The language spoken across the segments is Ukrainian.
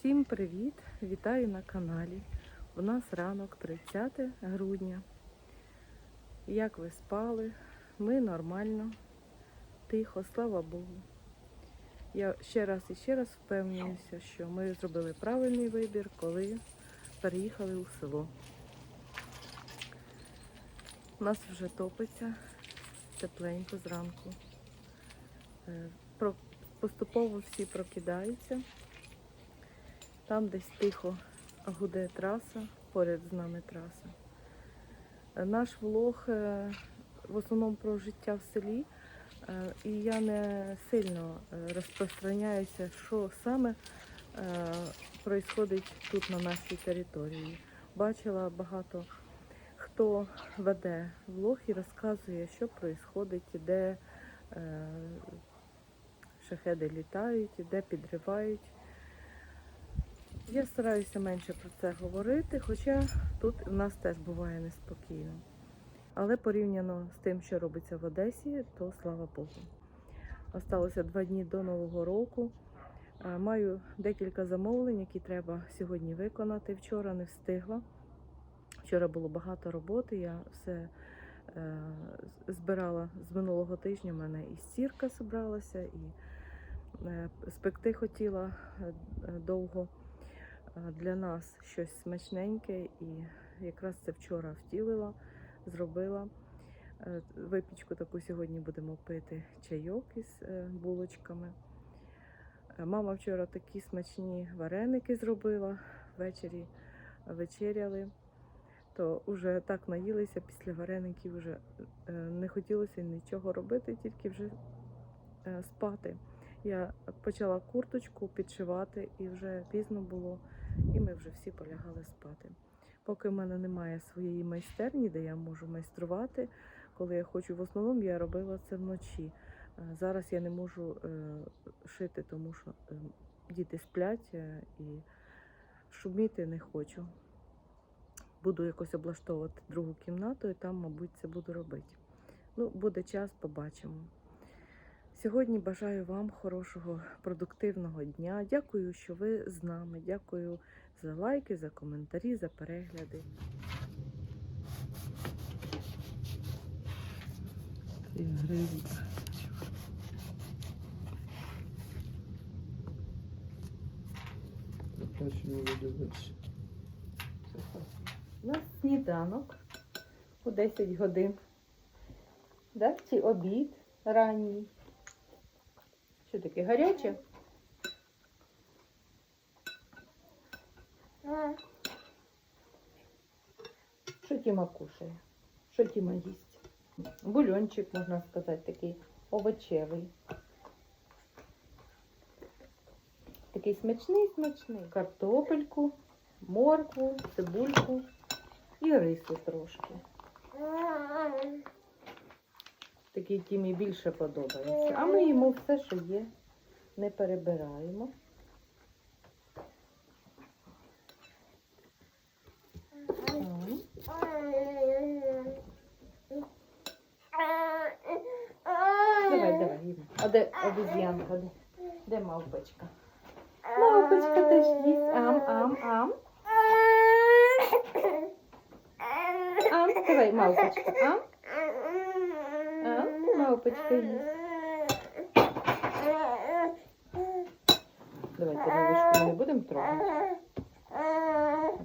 Всім привіт! Вітаю на каналі. У нас ранок 30 грудня. Як ви спали? Ми нормально, тихо, слава Богу. Я ще раз і ще раз впевнююся, що ми зробили правильний вибір, коли переїхали у село. У нас вже топиться тепленько зранку. Е, Поступово всі прокидаються. Там десь тихо гуде траса, поряд з нами траса. Е, Наш влог е, в основному про життя в селі, е, і я не сильно розпространяюся, що саме відбувається тут на нашій території. Бачила багато хто веде влог і розказує, що відбувається, де шахеди літають, де підривають. Я стараюся менше про це говорити, хоча тут у нас теж буває неспокійно. Але порівняно з тим, що робиться в Одесі, то слава Богу. Осталося два дні до Нового року. Е, Маю декілька замовлень, які треба сьогодні виконати. Вчора не встигла. Вчора було багато роботи. Я все е, збирала з минулого тижня. У мене і стірка зібралася, і е, спекти хотіла е, довго для нас щось смачненьке, і якраз це вчора втілила, зробила. Е, Випічку таку сьогодні будемо пити чайок із е, булочками. Е, Мама вчора такі смачні вареники зробила, ввечері вечеряли. То вже так наїлися після вареників, вже е, не хотілося нічого робити, тільки вже е, спати. Я почала курточку підшивати і вже пізно було, і ми вже всі полягали спати. Поки в мене немає своєї майстерні, де я можу майструвати, коли я хочу, в основному я робила це вночі. Е, Зараз я не можу е, шити, тому що е, діти сплять і шуміти не хочу. Буду якось облаштовувати другу кімнату і там, мабуть, це буду робити. Ну, буде час, побачимо. Сьогодні бажаю вам хорошого, продуктивного дня. Дякую, що ви з нами. Дякую за лайки, за коментарі, за перегляди. У нас сніданок у 10 годин. Да? Чи обід ранній. Що таке гаряче? Що Тіма кушає? Що Тіма їсть? Бульончик, можна сказати, такий овочевий. Такий смачний, смачний. Картопельку, моркву, цибульку і рису трошки. Такий Тімі більше подобається. А ми їмо все, що є, не перебираємо. Давай, давай, їмо. А де обезьянка? Де, де мавпочка? Мавпочка теж їсть. Ам, ам, ам. Ам, давай, мавпочка. Ам, ам, мавпочка їсть. Давайте ми не будемо трогати.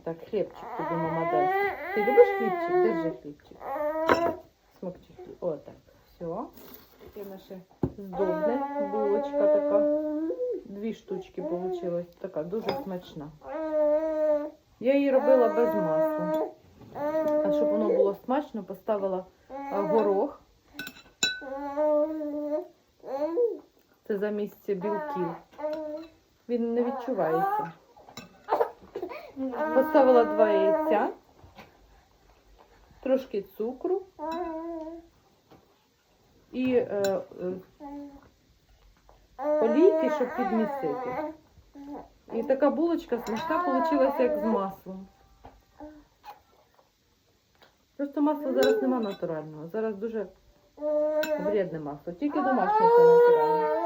Так, хлібчик тобі мама дасть. Ти любиш хлібчик? Держи хлібчик. Смокчи хліб. Так. Все. Таке наше здобне булочка така. Дві штучки вийшло. Така дуже смачна. Я її робила без масла. А щоб воно було смачно, поставила горох. Це замість білків. Він не відчувається. Поставила два яйця, трошки цукру і е, е, олійки, щоб підмісити. І така булочка смачна вийшла як з маслом. Просто масла зараз нема натурального. Зараз дуже вредне масло. Тільки домашнє це натуральне.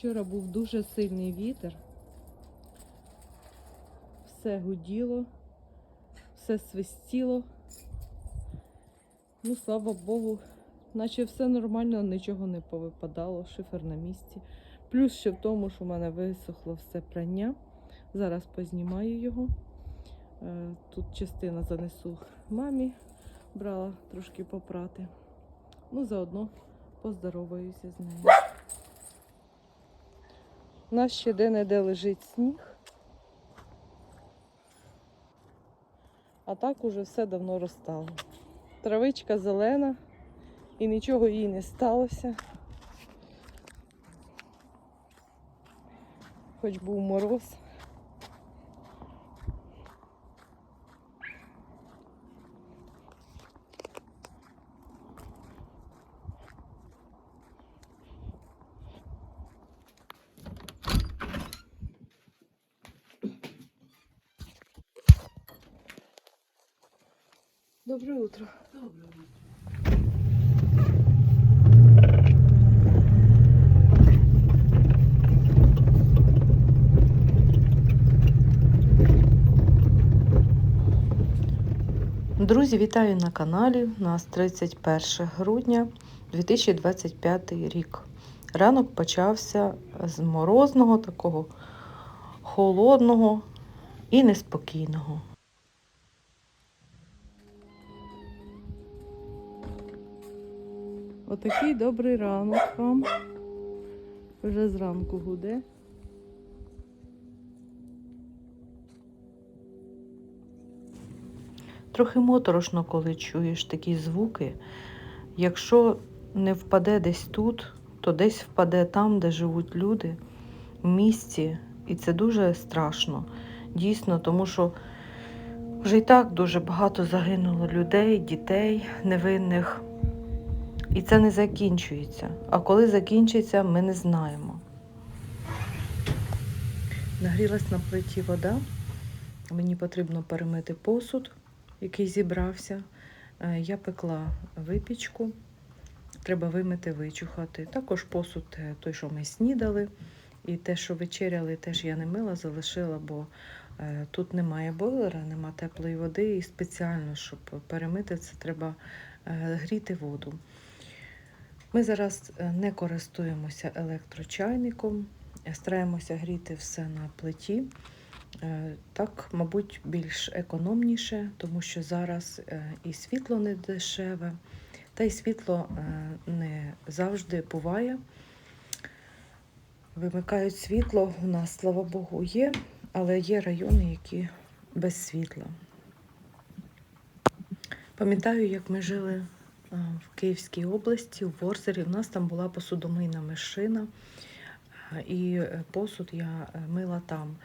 Вчора був дуже сильний вітер. Все гуділо, все свистіло. Ну, слава Богу, наче все нормально, нічого не повипадало, шифер на місці. Плюс ще в тому, що в мене висохло все прання. Зараз познімаю його. Е, Тут частина занесу мамі, брала трошки попрати. Ну, заодно поздороваюся з нею. У нас ще де-не-де лежить сніг. А так уже все давно розстало. Травичка зелена і нічого їй не сталося. Хоч був мороз. Доброе утро. Друзі, вітаю на каналі. У нас 31 грудня 2025 рік. Ранок почався з морозного, такого холодного і неспокійного. Отакий добрий ранок вам. Вже зранку гуде. Трохи моторошно, коли чуєш такі звуки. Якщо не впаде десь тут, то десь впаде там, де живуть люди, в місті. І це дуже страшно. Дійсно, тому що вже і так дуже багато загинуло людей, дітей невинних. І це не закінчується. А коли закінчиться, ми не знаємо. Нагрілась на плиті вода. Мені потрібно перемити посуд, який зібрався. Е, Я пекла випічку. Треба вимити, вичухати. Також посуд, е, той, що ми снідали. І те, що вечеряли, теж я не мила, залишила, бо е, тут немає бойлера, нема теплої води. І спеціально, щоб перемити це, треба гріти воду. Ми зараз е, не користуємося електрочайником, е, стараємося гріти все на плиті. Е, Так, мабуть, більш економніше, тому що зараз і світло не дешеве, та й світло не завжди буває. Вимикають світло, у нас, слава Богу, є, але є райони, які без світла. Пам'ятаю, як ми жили в Київській області, в Ворзері. У нас там була посудомийна машина, і е, посуд я е, мила там.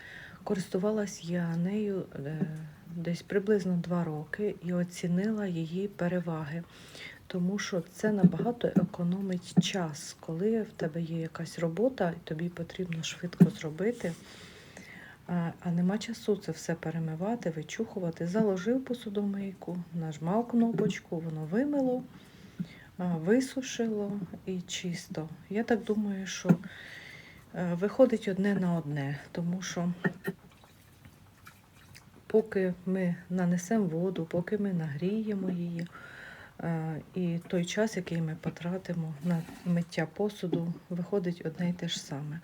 Користувалась я нею е, десь приблизно два роки і оцінила її переваги, тому що це набагато економить час, коли в тебе є якась робота, і тобі потрібно швидко зробити. А, а нема часу це все перемивати, вичухувати. Заложив посудомийку, нажмав кнопочку, воно вимило, висушило і чисто. Я так думаю, що е, виходить одне на одне, тому що поки ми нанесемо воду, поки ми нагріємо її, е, і той час, який ми потратимо на миття посуду, виходить одне й те ж саме.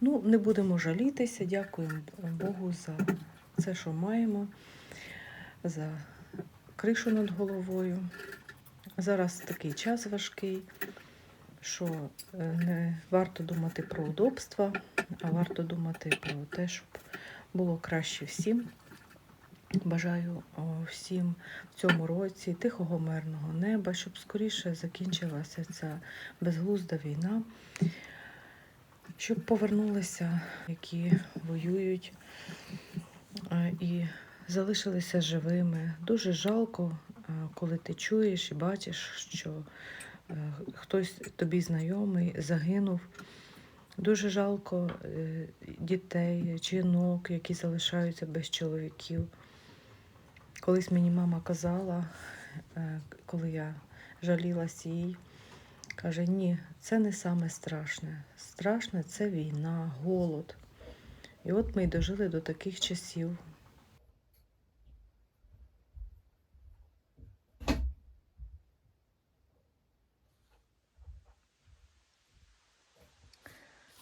Ну, не будемо жалітися, дякуємо Богу за це, що маємо, за кришу над головою. Зараз такий час важкий, що е, не варто думати про удобства, а варто думати про те, щоб було краще всім. Бажаю всім в цьому році тихого мирного неба, щоб скоріше закінчилася ця безглузда війна, щоб повернулися, які воюють е, і залишилися живими. Дуже жалко, коли ти чуєш і бачиш, що е, хтось тобі знайомий загинув. Дуже жалко е, дітей, жінок, які залишаються без чоловіків. Колись мені мама казала, е, коли я жалілась їй, Каже, ні, це не саме страшне. Страшне це війна, голод. І от ми й дожили до таких часів.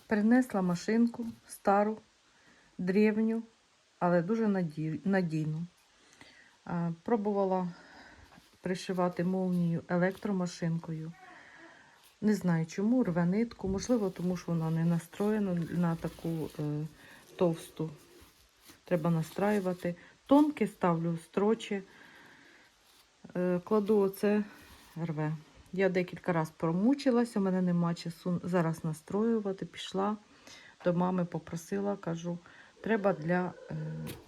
Принесла машинку стару, древню, але дуже надійну. Пробувала пришивати молнію електромашинкою. Не знаю чому, рве нитку. Можливо, тому що вона не настроєна на таку е, товсту. Треба настраювати. Тонке ставлю строчі. Е, кладу оце рве. Я декілька разів промучилася, у мене нема часу зараз настроювати. Пішла до мами, попросила, кажу, треба для е,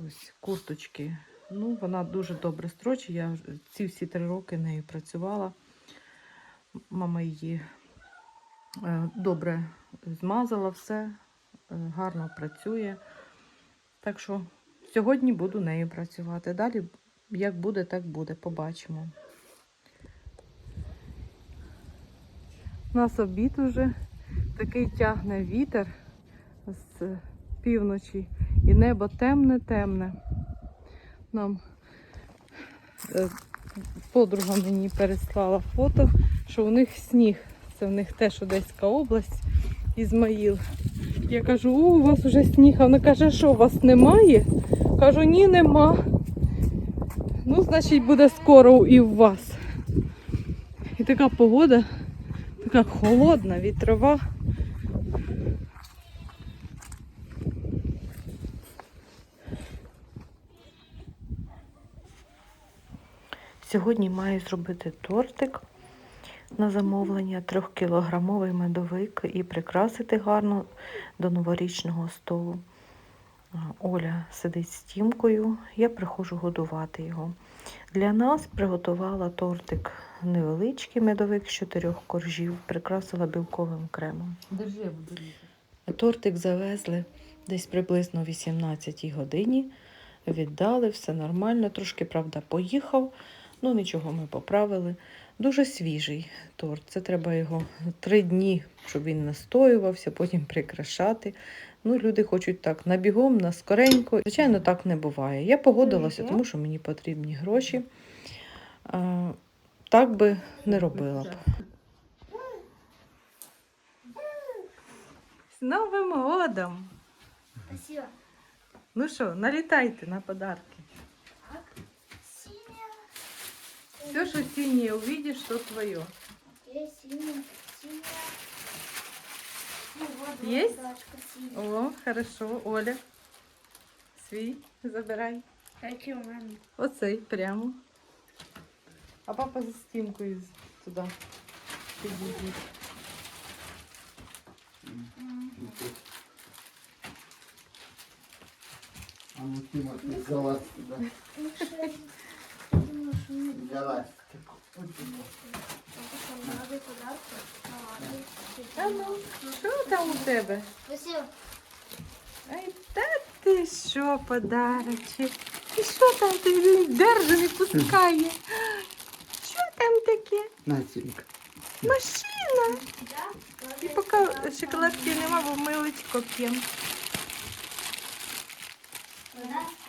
ось курточки. Ну, вона дуже добре строчить. Я ці всі три роки нею працювала. Мама її е, добре змазала все, е, гарно працює. Так що сьогодні буду нею працювати. Далі, як буде, так буде. Побачимо. У нас обід уже такий тягне вітер з півночі, і небо темне-темне. Нам е, подруга мені переслала фото, що у них сніг. Це в них теж Одеська область, Ізмаїл. Я кажу, о, у вас вже сніг. А вона каже, що у вас немає? Кажу, ні, нема. Ну, значить, буде скоро і у вас. І така погода, така холодна, вітрова. Сьогодні маю зробити тортик на замовлення, трьохкілограмовий медовик і прикрасити гарно до новорічного столу. Оля сидить з тімкою, я приходжу годувати його. Для нас приготувала тортик невеличкий медовик з чотирьох коржів, прикрасила білковим кремом. Держи, я буду. Тортик завезли десь приблизно о 18 годині. Віддали, все нормально. Трошки, правда, поїхав. Ну, нічого ми поправили. Дуже свіжий торт. Це треба його три дні, щоб він настоювався, потім прикрашати. Ну, люди хочуть так набігом, на скоренько. Звичайно, так не буває. Я погодилася, тому що мені потрібні гроші. Так би не робила б. З Новим годом! Спасибо. Ну що, налітайте на подарки. Синяя. Все, что синее увидишь, то твое. Окей, синяя. Синяя. Есть? вот, дашка синяя. О, хорошо, Оля. Свій, забирай. Оцей прямо. А папа за стімкою з- туди підійде. А ну Тима, ты залазь туда. Залазь. А ну, що там у тебе? Ай, та ти що, подарочок? І що там ти він держи, не пускає? Там таке? На, Машина. Да? І поки шоколадки нема, бо п'ємо.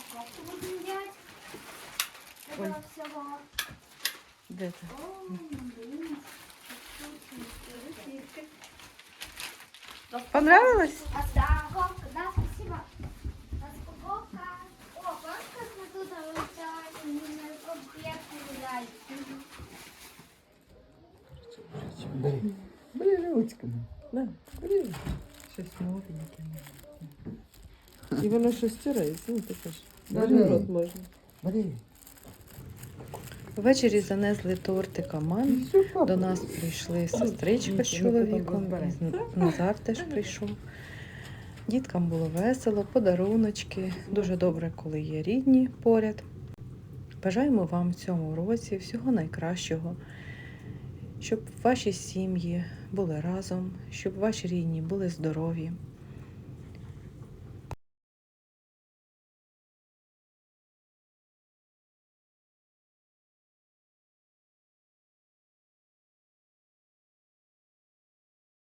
Сколько будем делать? Ой. Де блин. Понравилось? Распаковка, да, Ручками. Да. Щось новеньке. І воно щось стирається, ну таке ж. Бери. рот можна. Бери. Ввечері занесли тортика мамі. До нас прийшли сестричка з чоловіком, і Назар теж прийшов. Діткам було весело, подаруночки. Дуже добре, коли є рідні поряд. Бажаємо вам в цьому році всього найкращого, щоб ваші сім'ї були разом, щоб ваші рідні були здорові,